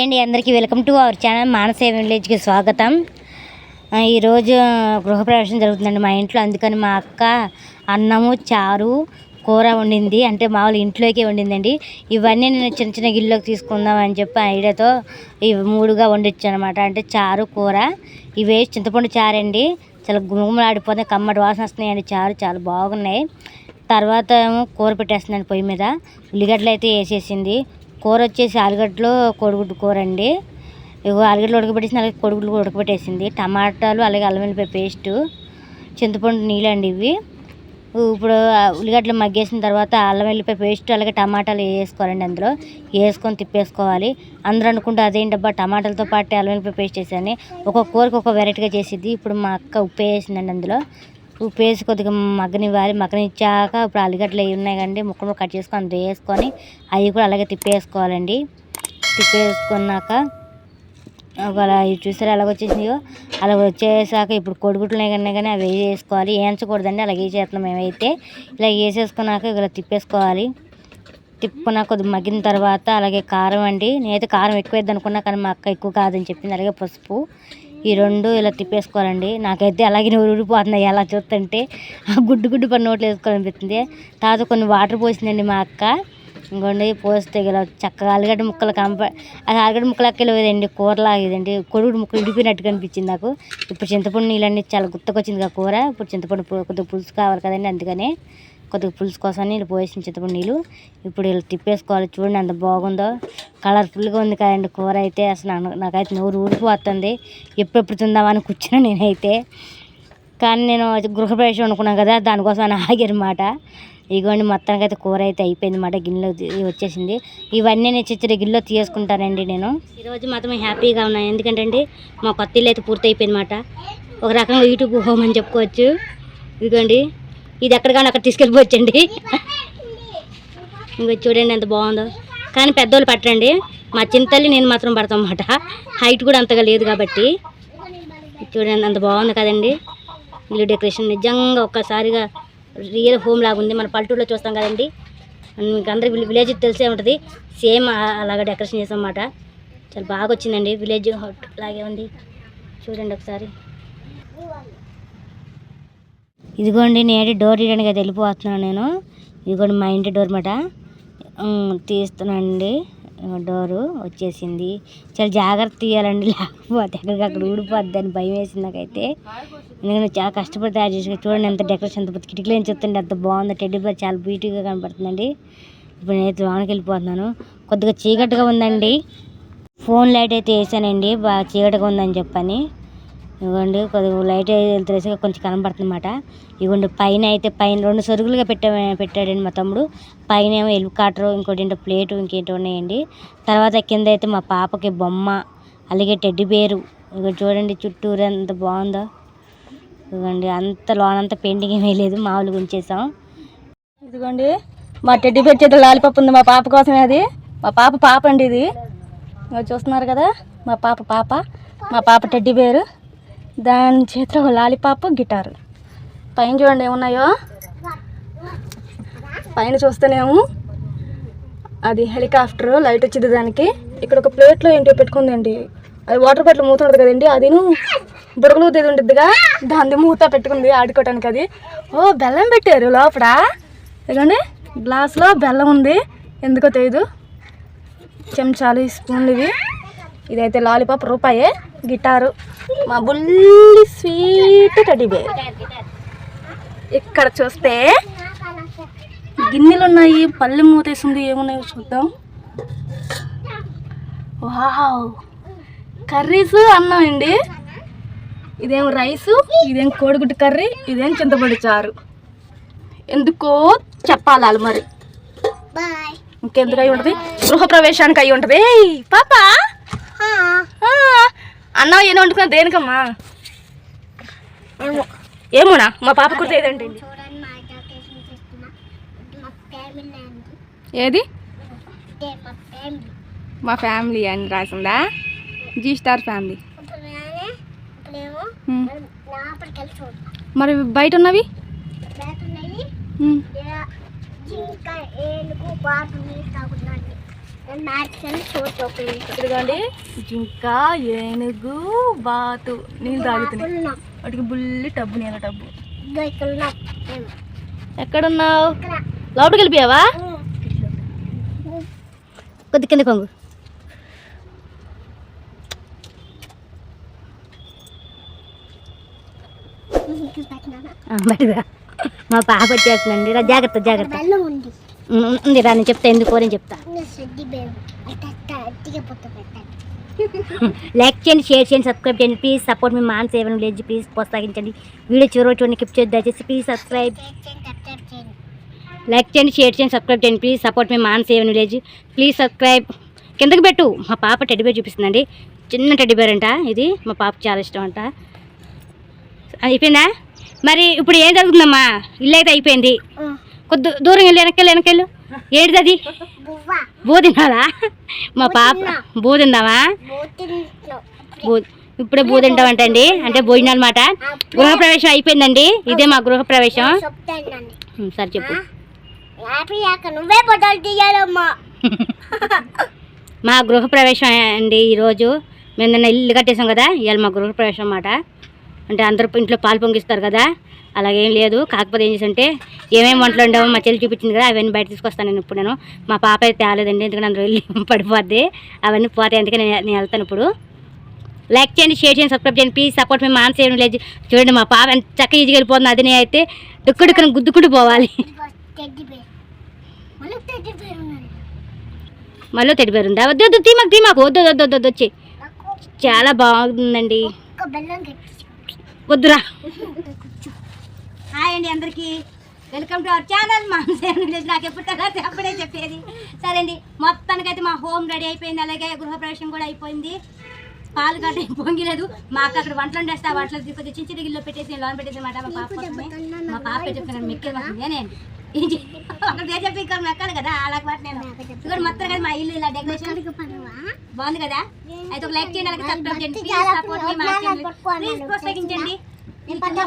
Hi అండి అందరికీ welcome to our channel Manse విలేజ్కి స్వాగతం. ఈరోజు గృహప్రవేశం జరుగుతుందండి మా ఇంట్లో. అందుకని మా అక్క అన్నము చారు కూర వండింది. అంటే మామూలు ఇంట్లోకే వండిందండి. ఇవన్నీ నేను చిన్న చిన్న గిల్లోకి తీసుకుందాం అని చెప్పి ఐడియాతో ఇవి మూడుగా వండొచ్చు అనమాట అంటే చారు కూర. ఇవే చింతపండు చారు అండి చాలా గుమగుమలాడిపోతే కమ్మటి వాసన వస్తున్నాయండి చారు. చాలా బాగున్నాయి. తర్వాత ఏమో కూర పెట్టేస్తున్నాను పొయ్యి మీద. ఉల్లిగడ్డలు అయితే వేసేసింది. కూర వచ్చేసి ఆలుగడ్డలో కోడిగుడ్డు కూర అండి. ఇగో ఆలుగడ్డలు ఉడకబెట్టేసి అలాగే కోడిగుడ్లు ఉడకబెట్టేసింది. టమాటాలు అలాగే అల్లం వెల్లిపాయ పేస్టు చింతపండు నీళ్ళండి ఇవి. ఇప్పుడు ఉల్లిగడ్డలు మగ్గేసిన తర్వాత అల్లం వెల్లిపాయ పేస్ట్ అలాగే టమాటాలు వేసుకోవాలండి అందులో. వేసుకొని తిప్పేసుకోవాలి. అందరూ అనుకుంటే అదేంటబ్బా టమాటాలతో పాటు అల్లం వెల్లిపాయ పేస్ట్ వేసాను ఒక్కొక్క కూరకు ఒక వెరైటీగా చేసిద్ది. ఇప్పుడు మా అక్క ఉప్పు వేసిందండి అందులో. ఉప్పు వేసి కొద్దిగా మగ్గనివ్వాలి. మగ్గనిచ్చాక ఇప్పుడు అల్లిగడ్డలు అవి ఉన్నాయి కండి ముక్కలు కట్ చేసుకొని అందులో వేసుకొని అవి కూడా అలాగే తిప్పేసుకోవాలండి. తిప్పేసుకున్నాక ఒకవేళ ఇవి చూసారా ఎలాగ వచ్చేసినాయో అలా వచ్చేసాక ఇప్పుడు కొడుగుట్లు ఉన్నాయి కానీ అవి వేసుకోవాలి వేయించకూడదండి అలాగే చేస్తున్నాం మేమైతే. ఇలా వేసేసుకున్నాక ఇలా తిప్పేసుకోవాలి. తిప్పుకున్నాక కొద్దిగా మగ్గిన తర్వాత అలాగే కారం అండి. నేనైతే కారం ఎక్కువ వేద్దాం అనుకున్నా కానీ మా అక్క ఎక్కువ కాదని చెప్పింది. అలాగే పసుపు. ఈ రెండు ఇలా తిప్పేసుకోవాలండి. నాకైతే అలాగే ఊరిపోతున్నాయి. అలా చూస్తుంటే ఆ గుడ్డు గుడ్డు పని నోట్లు వేసుకోవాలనిపిస్తుంది తర్వాత కొన్ని వాటర్ పోసిందండి మా అక్క. ఇంకోండి పోస్తే ఇలా చక్కగా ఆలుగడ్డ ముక్కలు కంప అది ఆలుగడ్డ ముక్కలు కూరలాగా ఇదండి కొడుగుడు ముక్కలు ఇడిపోయినట్టు కనిపించింది నాకు. ఇప్పుడు చింతపండు నీళ్ళన్నీ చాలా గుర్తుకొచ్చింది ఆ కూర. ఇప్పుడు చింతపండు కొద్దిగా పులుసు కావాలి కదండి అందుకని. కొద్దిగా పులుసు కోసం నీళ్ళు పోసిన చింతపండు నీళ్ళు ఇప్పుడు ఇలా తిప్పేసుకోవాలి. చూడండి ఎంత బాగుందో. కలర్ఫుల్గా ఉంది కదండి కూర అయితే. అసలు నాకైతే నోరు ఊరిపోతుంది ఎప్పుడెప్పుడు తిందామని కూర్చున్నా నేనైతే. కానీ నేను అది గృహప్రవేశం అనుకున్నాను కదా దానికోసం అని ఆగారన్నమాట. ఇగోండి మొత్తానికి అయితే కూర అయితే అయిపోయింది మాట గిన్నెలో వచ్చేసింది. ఇవన్నీ నేను చిచ్చరి గిన్నెలో తీసుకుంటానండి నేను. ఈరోజు మాత్రం హ్యాపీగా ఉన్నాను ఎందుకంటే అండి మా కొత్త ఇల్లు అయితే పూర్తి అయిపోయింది మాట ఒక రకంగా యూట్యూబ్ హోమ్ అని చెప్పుకోవచ్చు. ఇదిగోండి ఇది ఎక్కడికైనా అక్కడ తీసుకెళ్ళిపోవచ్చండి. ఇంకా చూడండి ఎంత బాగుందో. కానీ పెద్దోళ్ళు పట్టండి మా చింతల్లి నేను మాత్రం పడతాం అన్నమాట హైట్ కూడా అంతగా లేదు కాబట్టి. చూడండి అంత బాగుంది కదండి. ఇల్లు డెకరేషన్ నిజంగా ఒక్కసారిగా రియల్ హోమ్ లాగా ఉంది. మన పల్లెటూరులో చూస్తాం కదండి. మీకు అందరికి విలేజ్ తెలిసే ఉంటుంది. సేమ్ అలాగా డెకరేషన్ చేసాం అన్నమాట చాలా బాగా వచ్చిందండి. విలేజ్ హోట్ లాగే ఉంది. చూడండి ఒకసారి. ఇదిగోండి నేను డోర్ ఇవ్వడానికి అయితే వెళ్ళిపోతున్నాను నేను. ఇదిగోండి మా ఇంటి డోర్ మాట తీస్తున్నానండి. డోరు వచ్చేసింది. చాలా జాగ్రత్త తీయాలండి లేకపోతే ఎక్కడికక్కడ ఊడిపోద్ది అని భయం వేసింది నాకైతే. ఎందుకంటే చాలా కష్టపడి తయారు చేసి చూడండి ఎంత డెకరేషన్ ఎంత కిటికీలు ఏం చెప్తుండే అంత బాగుంది. టెడ్డీ బేర్ చాలా బ్యూటీగా కనపడుతుందండి. ఇప్పుడు నేనైతే లోనకి వెళ్ళిపోతున్నాను. కొద్దిగా చీకటిగా ఉందండి. ఫోన్ లైట్ అయితే వేసానండి బాగా చీకటిగా ఉందని చెప్పని. ఇవ్వండి. కొద్దిగా లైట్ తెలిసి కొంచెం కనబడుతుంది అనమాట ఇవ్వండి పైన అయితే పైన రెండు సరుకులుగా పెట్టా పెట్టాడండి మా తమ్ముడు. పైన ఏమో ఎలుకాటరు ఇంకోటి ఏంటో ప్లేటు ఇంకేంటో ఉన్నాయండి. తర్వాత కింద అయితే మా పాపకి బొమ్మ అలాగే టెడ్డి బేరు. ఇక చూడండి చుట్టూరు ఎంత బాగుందో. ఇదిగోండి అంత లోనంతా పెయింటింగ్ ఏమీ లేదు మామూలుగా ఉంచేసాం. ఇదిగోండి మా టెడ్డి బేర్ చేతులు లాలిపప్పు ఉంది మా పాప కోసమే అది. మా పాప పాప అండి ఇది. చూస్తున్నారు కదా మా పాప పాప మా పాప టెడ్డి బేరు. దాని చేతిలో ఒక లాలిపాప్ గిటార్. పైన చూడండి ఏమున్నాయో? పైన చూస్తేనేమో అది హెలికాప్టర్ లైట్ వచ్చింది దానికి. ఇక్కడ ఒక ప్లేట్లో ఏంటో పెట్టుకుందండి. అది వాటర్ బాటిల్ మూత ఉంటుంది కదండి అదిను బుడగలు ఇది ఉండిద్దిగా. దాని మూత పెట్టుకుంది ఆడుకోవటానికి అది. ఓ బెల్లం పెట్టారు లోపల. ఇదిగోండి గ్లాస్లో బెల్లం ఉంది. ఎందుకో తెలియదు చెంచాలు స్పూన్లు ఇవి. ఇదైతే లాలీపాప్ రూపాయే. గిటారు. మా బుల్లి స్వీట్ టెడ్డీ బేర్. ఇక్కడ చూస్తే గిన్నెలు ఉన్నాయి పల్లె మూతేసింది ఏమున్నాయో చూద్దాం. వావ్! కర్రీస్ అన్నం అండి. ఇదేం రైసు ఇదేం కోడిగుడ్డు కర్రీ ఇదేం చింతపండు చారు. ఎందుకో చెప్పాలి మరి. ఇంకెందుకు అయి ఉంటుంది? గృహప్రవేశానికి అయి ఉంటుంది. పాప. అన్నం ఏం వండుకున్నా దేనికమ్మా? ఏమో. ఏమోనా? మా పాప కూడా ఏదండి ఏది? మా ఫ్యామిలీ అని రాసిందా? Zee star family. మరి బయట ఉన్నవి. ఇంకా ఏనుగు బాతుని తాగుతున్నాను ఇదిగోండి జింక ఏనుగు బాతు నీళ్ళు తాగుతున్నాయి. వాటికి బుల్లి టబ్బు నీళ్ళ టబ్బు. ఎక్కడున్నావు? లోపలికి వెళ్ళిపోయావా? కొద్ది కింద కొంగు మా పాప వచ్చేస్తుందండి. రా జాగ్రత్త జాగ్రత్త. ఉంది రా నేను చెప్తా ఎందుకు అని చెప్తా. లైక్ చేయండి షేర్ చేయండి సబ్స్క్రైబ్ చేయండి. ప్లీజ్ సపోర్ట్ మీ మాన్ సేవన్ విలేజ్ ప్లీజ్ ప్రోత్సహించండి. వీడియో చివరి చూడండి కిప్ చేసి దయచేసి ప్లీజ్ సబ్స్క్రైబ్ లైక్ చేయండి షేర్ చేయండి. సబ్స్క్రైబ్ చేయండి ప్లీజ్ సపోర్ట్ మీ Manse village please subscribe కిందకి పెట్టు. మా పాప టెడ్డీ బేర్ చూపిస్తుందండి. చిన్న టెడ్డీ బేర్ అంట ఇది. మా పాపకి చాలా ఇష్టం అంట. అయిపోయిందా? మరి ఇప్పుడు ఏం జరుగుతుందమ్మా? ఇల్లు అయితే అయిపోయింది. కొద్ది దూరం వెళ్ళి వెనకెళ్ళి వెనకెళ్ళు ఏంటిది అది బూ తినాలా మా పాప బూ తిందామా బూ ఇప్పుడే బూ తింటామంటండి అంటే భోజనం అనమాట గృహప్రవేశం అయిపోయిందండి. ఇదే మా గృహప్రవేశం. సరే చెప్పు. నువ్వే ఫోటోలు తీయాలమ్మా. మా గృహప్రవేశం అండి ఈరోజు. మేము నిన్న ఇల్లు కట్టేసాం కదా. ఇవాళ మా గృహప్రవేశం అన్నమాట. అంటే అందరూ ఇంట్లో పాలు పొంగిస్తారు కదా అలాగేం లేదు. కాకపోతే ఏం చేసంటే ఏమేమి వంటలు ఉండవు మా చెల్లి చూపించింది కదా అవన్నీ బయట తీసుకొస్తాను నేను ఇప్పుడు నేను. మా పాప అయితే తేలేదండి ఎందుకంటే అందులో వెళ్ళి పడిపోద్ది. అవన్నీ పోతాయి అందుకే నేను నేను వెళ్తాను ఇప్పుడు. లైక్ చేయండి షేర్ చేయండి సబ్స్క్రైబ్ చేయండి ప్లీజ్ సపోర్ట్ మేము మాన్స్ చేయడం లేదు. చూడండి మా పాప ఎంత చక్కగా ఈజీగా వెళ్ళిపోతుంది. అది నేను అయితే దుక్కుడుకుని గుద్దుకుంటూ పోవాలి. మళ్ళీ తెడిపేరు ఉందా? వద్దు వద్దు తీమాకు తీమాకు వద్దు వద్దు వద్దు వద్దు వచ్చి. చాలా బాగుందండి. వద్దురా. హాయ్ అండి అందరికీ. Welcome to our channel. మా నాకు ఎప్పుడు అప్పుడే చెప్పేది. సరే అండి మొత్తానికైతే మా హోమ్ రెడీ అయిపోయింది. అలాగే గృహప్రవేశం కూడా అయిపోయింది. పాలు గడ్డ పొంగిలేదు. మాకు అక్కడ వంటలు వండేస్తే ఆ వంటలు తీసుకొచ్చి చిన్న చిన్న గిల్లో పెట్టేసి లోన్ పెట్టేసి అన్నమాట మా పాప మా పాప చెప్తున్నాను మెక్కే నేనే. ఇక్కడ మెక్కాలి కదా నేను ఇక్కడ మొత్తం కదా మా ఇల్లు ఇలా డెకరేషన్ బాగుంది కదా? అయితే ఒక లైక్ చేయండి అలాగే సబ్స్క్రైబ్ చేయండి. ప్లీజ్ సపోర్ట్ మీ మా ప్లీజ్ ప్రోత్సహించండి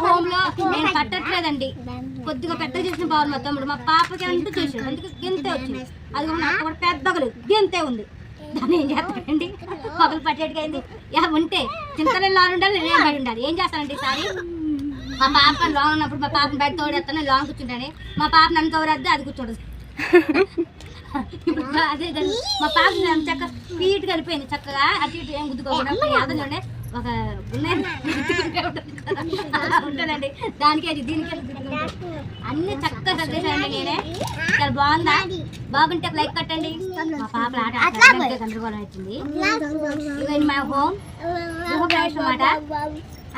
హోమ్లో నేను కట్టట్లేదండి కొద్దిగా పెద్ద చేసిన బాగుంది మా తమ్ముడు మా పాపకి అంటూ చేసాడు అందుకే గింతే వచ్చింది. అది కూడా నాకు కూడా గింతే ఉంది. దాన్ని ఏం చేస్తానండి పగలు పట్టేట్టుగా అయింది. ఉంటే. చింతనే లాన్ ఉండాలి నేను ఉండాలి ఏం చేస్తానండి ఈసారి మా పాప లాన్ ఉన్నప్పుడు మా పాపని బయట తోడేస్తాను లాన్ కూర్చుంటాను. మా పాప నన్ను తోడద్దు అది కూర్చోడు. ఇప్పుడు అదే మా పాప చక్కగా స్వీట్ కలిపోయింది చక్కగా అటు ఇటు ఏం గుద్దుకోకుండా యాదంలోనే ఒక ఉంటుందండి. దానికి అది దీనికి. అన్ని చక్కగా చదివేశానండి నేనే. చాలా బాగుందా? బాగుంటే లైక్ కట్టండి. మా పాప ఆట గందరగోళం అవుతుంది. ఇవన్నీ మా హోమ్. గృహప్రవేశం మాట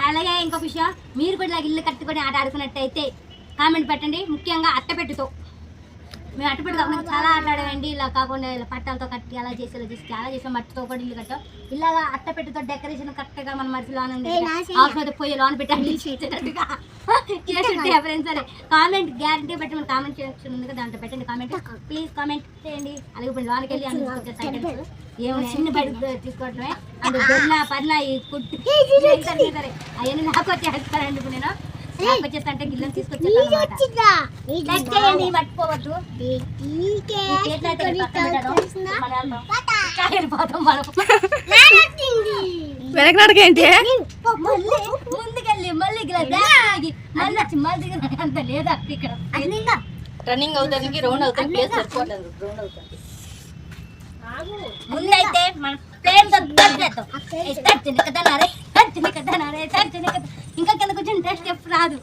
అలాగే ఇంకొక విషయం మీరు కూడా ఇల్లు కట్టుకొని ఆట ఆడుకున్నట్టయితే కామెంట్ పెట్టండి. ముఖ్యంగా అట్టపెట్టుతో మేము అట్టపెట్టు కాకుండా చాలా ఆట ఆడామండి ఇలా కాకుండా ఇలా పట్టాలతో కట్టి అలా చేసి ఇలా చేసి చాలా చేసాం మట్టితో కూడా ఇల్లు కట్టాం. ఇలాగా అట్టపెట్టుతో డెకరేషన్ కరెక్ట్గా మన అవసరం అయితే పోయి లోన్ పెట్టండి. చేసేటట్టుగా. ఎవరైనా సరే. కామెంట్ గ్యారంటీ పెట్టి మన కామెంట్ సెక్షన్ ఉంది కదా దాంట్లో పెట్టండి కామెంట్. ప్లీజ్ కామెంట్ చేయండి. అలాగే ఇప్పుడు లోన్కి వెళ్ళి అందుకు ఏమైనా చిన్న బయట తీసుకోవటమే. అందు దొరిన పడిన ఈ కుట్టి. అవన్నీ నాకు వచ్చేస్తారండి ఇప్పుడు నేను. అంటే గిల్లని తీసుకొచ్చేస్తాను లైక్ చేయండి మర్చిపోవద్దు. ఈ చేతిలో అయితే నేను పక్కన పెట్టాను. మన వెళ్దాం. ఇంకా వెళ్ళిపోతాం మనం. వెనకనాడకి ఏంటి మళ్ళీ. ముందుకెళ్ళి మళ్ళీ మళ్ళీ వచ్చి మళ్ళీ దిగి. అంత లేదా ఇక్కడ. రన్నింగ్ అవుతానికి రౌండ్ అవుతానికి ప్లేస్ సరిపోవట్లేదు. రౌండ్ అవుతానికి. ముందైతే మనం ప్లేన్ చేద్దాం. తచ్చింది కదా నరే కదా నరే కదా ఇంకా కింద కూర్చొని టెస్ట్ ఎప్పుడు రాదు.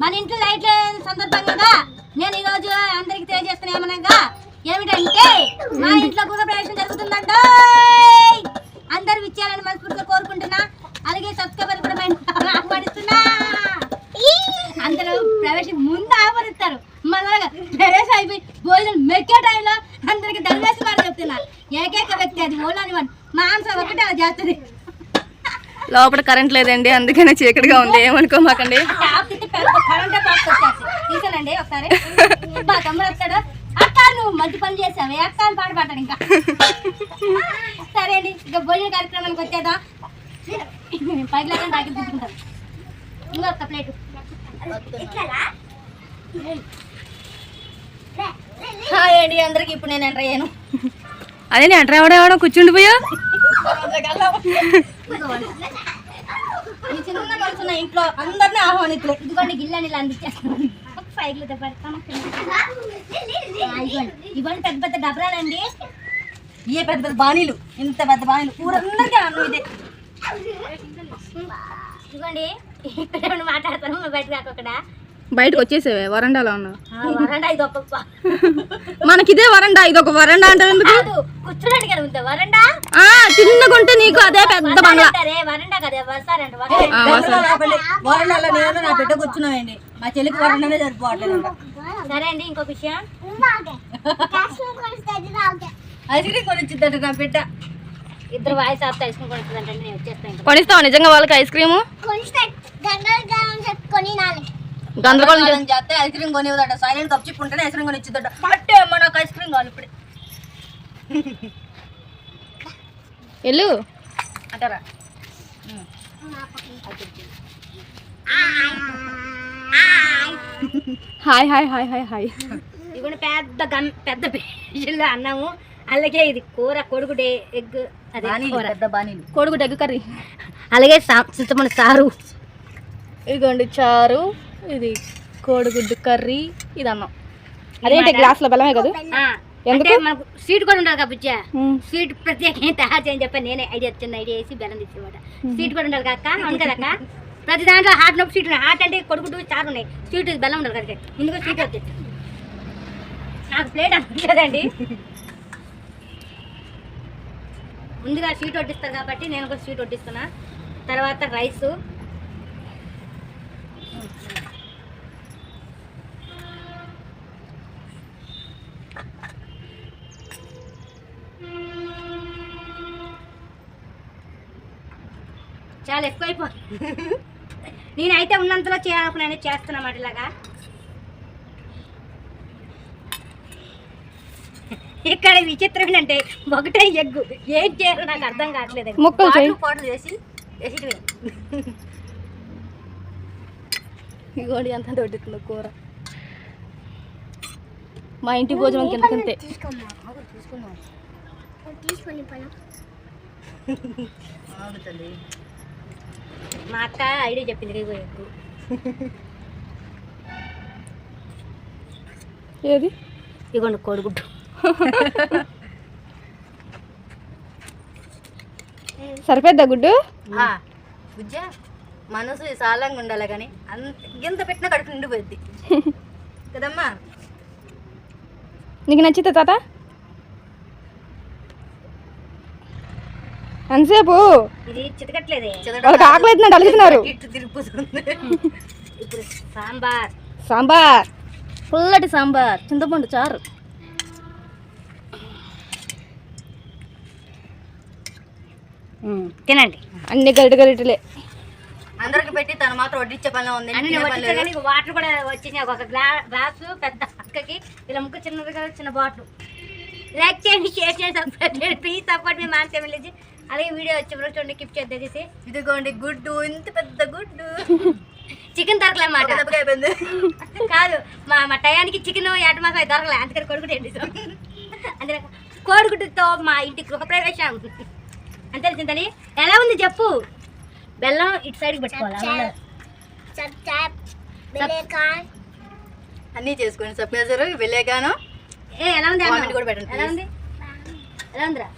మన ఇంట్లో లైట్ సందర్భంగా నేను ఈరోజు అందరికి తెలియజేస్తున్నా ఏమనగా ఏమిటంటే మా ఇంట్లో కూడా ప్రవేశం జరుగుతుందంట అందరు విచ్చేయాలని మనస్ఫూర్తిగా కోరుకుంటున్నా అలాగే సబ్స్క్రైబర్ కూడా మా ఇంట్లో ఆహ్వానిస్తున్నా అందరూ ప్రవేశం ముందు ఆహ్వానిస్తారు మన ప్రవేశం అయిపోయి భోజనం మెక్కే టైంలో అందరికి దరివేసి మాట చెప్తున్నా ఏకైక వ్యక్తి అది ఓలాని వాడు మాంసం ఒకటే అలా చేస్తుంది లోపల కరెంట్ లేదండి అందుకనే చీకటిగా ఉంది. ఏమనుకోమాకండి. మంచి పని చేసావు అక్క అని పాట పాడాడు ఇంకా సరే అండి ఇక భోజన కార్యక్రమానికి వచ్చేద్దాం పది లక్షలు తాకి తీసుకుంటాం ఇంకొక ప్లేటు హాయ్ అండి అందరికి ఇప్పుడు నేను ఎంటర్ అయ్యాను. అదే నేను ఎంటర్ ఎవడెవడో కూర్చుండిపోయా? ఈ చిన్న మనుషున్న ఇంట్లో అందరినీ ఆహ్వానితులే. ఇదిగోండి గిల్లని ఇలా అందించేస్తాను సైకిల్ పెడతాను. ఇవ్వండి పెద్ద పెద్ద డబరాలండి. ఇవే పెద్ద పెద్ద బాణీలు. ఇంత పెద్ద బాణీలు. ఊరందరికీ అన్నం ఇదే. ఇదిగోండి ఇక్కడ మాట్లాడతాను. మా బయటకు బయటకు వచ్చేసేవే వరండాలో ఉన్నావు. మనకి ఇదే వరండా ఇది ఒక వరండా? అంటే ఎందుకు నీకు అదే పెద్ద బంగ్లా. వరండాలో నేను నా బిడ్డ కూర్చున్నామండి. మా చెల్లికి వరండానే సరిపోవట్లేదు సరే అండి ఇంకొక విషయం. ఐస్ క్రీమ్ నా బిడ్డ. ఇద్దరు వాయిస్ ఆఫ్ తెలుసుకుని కొడుతుందంటే నేను వచ్చేస్తాను. ఇంకా కొనిస్తావా నిజంగా వాళ్ళకి ఐస్ క్రీము చేస్తా గందరగోళం చేస్తే ఐస్ క్రీమ్ కొనివ్వదట. సైలెంట్ కప్ చిప్పుంటేనే ఐస్ క్రీమ్ కొనిచ్చిద్దట. పట్టే అమ్మ నాకు ఐస్ క్రీమ్ కావాలి ఇప్పుడే. వెళ్ళు. అంటారా? Hi hi hi hi hi. ఇదిగోండి పెద్ద గన్ పెద్ద పేజీలో అన్నాము. అలాగే ఇది కూర కొడుకుడే ఎగ్ అదే కూర. పెద్ద బాణీలు. కోడిగుడ్డు ఎగ్ కర్రీ. అలాగే చింతపండు సారు. ఇదిగోండి చారు. ఇది కోడిగుడ్డు కర్రీ ఇది అన్నం అదేంటి గ్లాస్లో బెల్లమే కదా? మనకు స్వీట్ కూడా ఉండాలి కాబట్టి. స్వీట్ ప్రత్యేకంగా తయారు చేయని చెప్పి నేనే ఐడియా వచ్చింది ఐడియా వేసి బెల్లం తెచ్చేవాట స్వీట్ కూడా ఉండాలి కాక అవును కదక్క ప్రతి దాంట్లో హాట్ నొప్పి స్వీట్ ఉన్నాయి హాట్ అంటే కొడుకుడు చారు ఉన్నాయి. స్వీట్ బెల్లం ఉండాలి కదా ఇందుకు స్వీట్ వచ్చేసి నాకు ప్లేట్ అనుకోలేదండి ముందుగా స్వీట్ వడ్డిస్తారు కాబట్టి నేను కూడా స్వీట్ వడ్డిస్తున్నా. తర్వాత రైసు. చాలా ఎక్కువైపో నేనైతే ఉన్నంతలో చేయాలనుకున్నాను చేస్తున్నమాట ఇలాగా. ఇక్కడ విచిత్రం ఏంటంటే ఒకటే ఎగ్గు. ఏం చేయాలో నాకు అర్థం కావట్లేదు ముక్కలు పాటలు చేసి వేసి ఇదిగోండి ఎంత దొడ్డుతుందో కూర. మా ఇంటి భోజనం కిందకంతే ఆగుతుంది మా అక్క ఐడియా చెప్పింది ఎగ్గు ఏది? ఇగోండి కోడిగుడ్డు. సరిపోద్దా గుడ్డు? ఆ, బుజ్జ మనసు సాలంగా ఉండాలి కానీ అంత ఎంత పెట్టినా కడుపు నిండిపోద్ది కదమ్మా? నీకు నచ్చితే తాత? ఎంతసేపు? ఇది చితకట్లేదే. వాళ్ళకి ఆకలి అలుగుతున్నారు ఇటు తిరిగిపోతుంది ఇప్పుడు సాంబార్. సాంబార్. పుల్లటి సాంబార్. చింతపండు చారు. తినండి. అన్ని గరిట గరిటలే. అందరికి పెట్టి తను మాత్రం వడ్డించే పని ఉంది. అన్ని. కానీ వాటర్ కూడా వచ్చేసినాయి ఒక గ్లా గ్లాసు పెద్ద అక్కకి. ఇలా ముక్క చిన్నది కదా చిన్న బాటిల్. లైక్ చేయండి షేర్ చేయండి సబ్స్క్రైబ్ చేయండి. ప్లీజ్ సపోర్ట్ మీ మాన్సే విలేజ్. అలాగే వీడియో వచ్చే వరకు చూడండి కిప్ చేసేసి ఇదిగోండి గుడ్డు ఇంత పెద్ద గుడ్డు. చికెన్ దొరకలే ఒక మాట దెబ్బకి అయిపోయింది. కాదు మా మా టయానికి చికెన్ ఏట మాసం దొరకలే అందుకని కొడుకుడు ఏంటి అంటే కోడిగుడ్డుతో మా ఇంటి గృహప్రవేశం అంతే చింతని? ఎలా ఉంది చెప్పు? బెల్లం ఇటు సైడ్కి పెట్టుకోవాలి? అన్నీ చేసుకోండి సబ్స్క్రైబర్ వెళ్ళేగాను ఏ ఎలా ఉంది కూడా పెట్టండి, ఎలా. ఉంది? ఎలా ఉందిరా?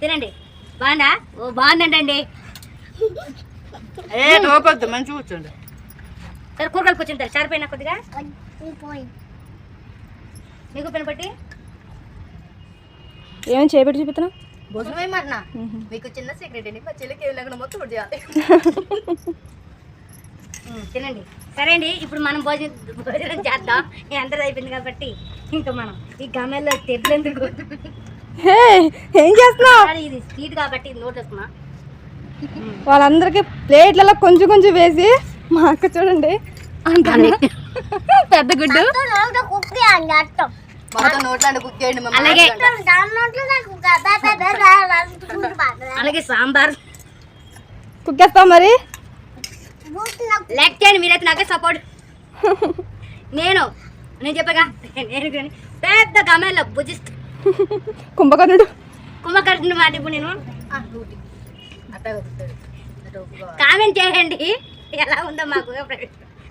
తినండి. బాగుందా? ఓ బాగుందండి ఏ టోపొద్దు మంచి కూర్చోండి. సరే కూరగాయలు కూర్చుంటారు సరిపోయినా కొద్దిగా? మీకు పని పట్టి? ఏమేమి చేపెట్టి చూపిస్తున్నా భోజనమేమన్నా మీకు చిన్న సీక్రెట్ అండి. మా చెల్లికి ఏం లేకుండా మొత్తం చేయాలి. తినండి. సరే అండి ఇప్పుడు మనం భోజనం భోజనం చేద్దాం. అందరూ అయిపోయింది కాబట్టి. ఇంకా మనం ఈ గమెల్లో తెడ్లెందుకు హే ఏం చేస్తున్నావు? ఇది స్వీట్ కాబట్టి నోట్ వాళ్ళందరికీ ప్లేట్లలో కొంచెం కొంచెం వేసి మా అక్క చూడండి అంత పెద్ద గుడ్డు. అలాగే. అలాగే సాంబార్. కుక్కేస్తావు మరి? లెక్ చేయండి మీరైతే నాకే సపోర్ట్ నేను నేను చెప్పగా నేను పెద్ద గమేలో భుజిస్తూ కుంభకర్ణుడు. కుంభకర్ణుని మాట ఇప్పుడు నేను. కామెంట్ చేయండి. ఎలా ఉందో మాకు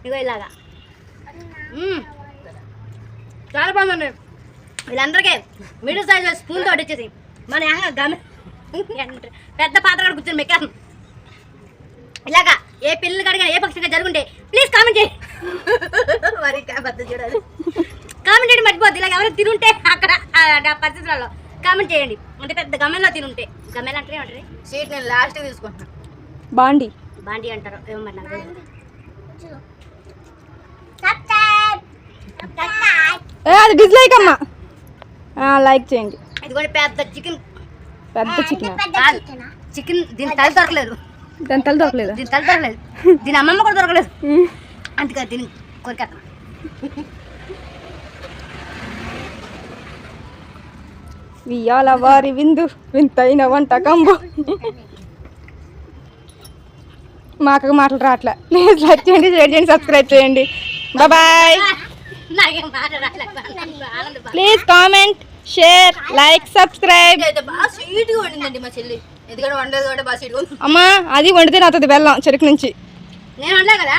ఇగో ఇలాగా. మ్మ్. చాలా బాగుందండి వీళ్ళందరికీ మిడిల్ సైజ్ స్పూన్ తోటి వచ్చేసి మన గమ పెద్ద పాత్ర కూడా కూర్చొని మెక్కాను ఇలాగా ఏ పిల్లలు కడిగినా ఏ పక్షంగా జరుగుంటే ప్లీజ్ కామెంట్ చేయండి. మరి చూడాలి. కామెంట్ చేయడం మర్చిపోద్ది ఇలాగ ఎవరైనా తినుంటే అక్కడ ఆ పరిస్థితులలో కామెంట్ చేయండి. అంటే పెద్ద గమ్మెలో తినుంటే. గమ్మెలు అంటే ఏమంటారు? షీట్ నేను లాస్ట్ తీసుకుంటున్నాను బాండి. బాండి అంటారు. ఏమో మరి నాకు తెలియదు. ఏ అది డిస్లైక్ అమ్మా. ఆ, లైక్ చేయండి. ఇది కూడా పెద్ద చికెన్ పెద్ద చికెన్ చికెన్ దీని తల దొరకలేదు. దాని తల దొరకలేదా? దీని తల దొరకలేదు. దీని అమ్మమ్మ కూడా దొరకలేదు. అందుకే దీని కొరికేస్తాను వియ్యాల వారి విందు వింతైన వంటకంబు. మాకు మాటలు రావట్లే ప్లీజ్ లైక్ చేయండి షేర్ చేయండి సబ్స్క్రైబ్ చేయండి. Bye please comment share like subscribe. అమ్మా అది వండితే నాతో బెల్లం చెరుకు నుంచి. నేను అనలే కదా?